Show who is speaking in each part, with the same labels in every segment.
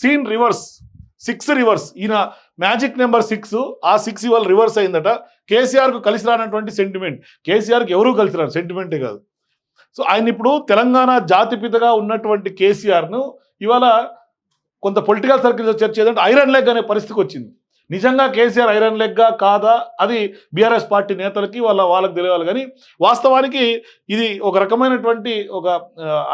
Speaker 1: Scene reverse six reverse. ఈయన magic number six ఆ six ఇవాళ రివర్స్ అయిందట. కేసీఆర్కు కలిసి రానటువంటి సెంటిమెంట్ కేసీఆర్కి ఎవరూ కలిసి రారు. సెంటిమెంటే కాదు. సో ఆయన ఇప్పుడు తెలంగాణ జాతిపితగా ఉన్నటువంటి కేసీఆర్ను ఇవాళ కొంత పొలిటికల్ సర్కిల్స్ చర్చ ఏదంటే ఐరన్ లెగ్ అనే పరిస్థితికి వచ్చింది. నిజంగా కేసీఆర్ ఐరన్ లెగ్గా కాదా? అది బీఆర్ఎస్ పార్టీ నేతలకి వాళ్ళ వాళ్ళకి తెలియాలి. కానీ వాస్తవానికి ఇది ఒక రకమైనటువంటి ఒక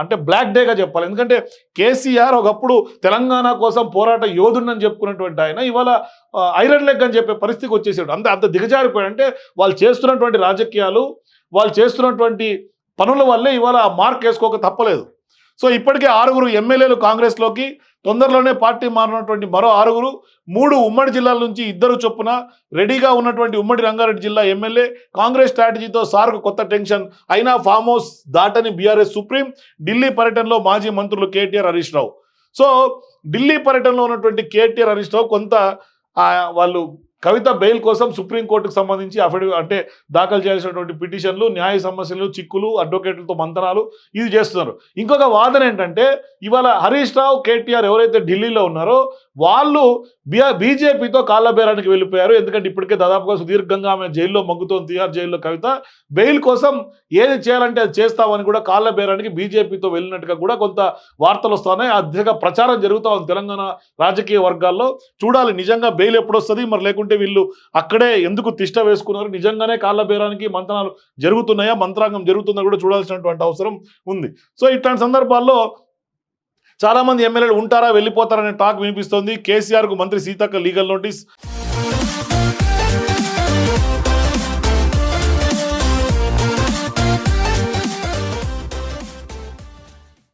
Speaker 1: అంటే బ్లాక్ డేగా చెప్పాలి. ఎందుకంటే కేసీఆర్ ఒకప్పుడు తెలంగాణ కోసం పోరాట యోధుడని చెప్పుకున్నటువంటి ఆయన ఇవాళ ఐరన్ లెగ్ అని చెప్పే పరిస్థితికి వచ్చేసాడు. అంత అంత దిగజారిపోయాడు. అంటే వాళ్ళు చేస్తున్నటువంటి రాజకీయాలు వాళ్ళు చేస్తున్నటువంటి పనుల వల్లే ఇవాళ మార్క్ వేసుకోక తప్పలేదు. సో ఇప్పటికే ఆరుగురు ఎమ్మెల్యేలు కాంగ్రెస్లోకి తొందరలోనే పార్టీ మారినటువంటి మరో ఆరుగురు మూడు ఉమ్మడి జిల్లాల నుంచి ఇద్దరు చొప్పున రెడీగా ఉన్నటువంటి ఉమ్మడి రంగారెడ్డి జిల్లా ఎమ్మెల్యే. కాంగ్రెస్ స్ట్రాటజీతో సార్కు కొత్త టెన్షన్ అయినా ఫామ్ హౌస్ దాటని బీఆర్ఎస్ సుప్రీం ఢిల్లీ పర్యటనలో మాజీ మంత్రులు కేటీఆర్ హరీష్ రావు. సో ఢిల్లీ పర్యటనలో ఉన్నటువంటి కేటీఆర్ హరీష్ రావు కొంత వాళ్ళు కవిత బెయిల్ కోసం సుప్రీంకోర్టుకు సంబంధించి అఫిడవి అంటే దాఖలు చేయాల్సినటువంటి పిటిషన్లు న్యాయ సమస్యలు చిక్కులు అడ్వకేట్లతో మంతనాలు ఇది చేస్తున్నారు. ఇంకొక వాదన ఏంటంటే ఇవాళ హరీష్ రావు కేటీఆర్ ఎవరైతే ఢిల్లీలో ఉన్నారో వాళ్ళు బిఆర్ బీజేపీతో కాళ్ళబేరానికి వెళ్ళిపోయారు. ఎందుకంటే ఇప్పటికే దాదాపుగా సుదీర్ఘంగా ఆమె జైల్లో మగ్గుతోంది. తీహార్ జైల్లో కవిత. బెయిల్ కోసం ఏది చేయాలంటే అది చేస్తామని కూడా కాళ్ళబేరానికి బీజేపీతో వెళ్ళినట్టుగా కూడా కొంత వార్తలు వస్తున్నాయి. ఆ ప్రచారం జరుగుతూ ఉంది తెలంగాణ రాజకీయ వర్గాల్లో. చూడాలి నిజంగా బెయిల్ ఎప్పుడు వస్తుంది? మరి లేకుంటే వీళ్ళు అక్కడే ఎందుకు తిష్ట వేసుకున్నారు? నిజంగానే కాళ్ళబేరానికి మంత్రాలు జరుగుతున్నాయా? మంత్రాంగం జరుగుతుందా కూడా చూడాల్సినటువంటి అవసరం ఉంది. సో ఇట్లాంటి సందర్భాల్లో చాలామంది ఎమ్మెల్యేలు ఉంటారా వెళ్ళిపోతారనే టాక్ వినిపిస్తోంది. కేసీఆర్కు మంత్రి సీతక్క లీగల్ నోటీస్.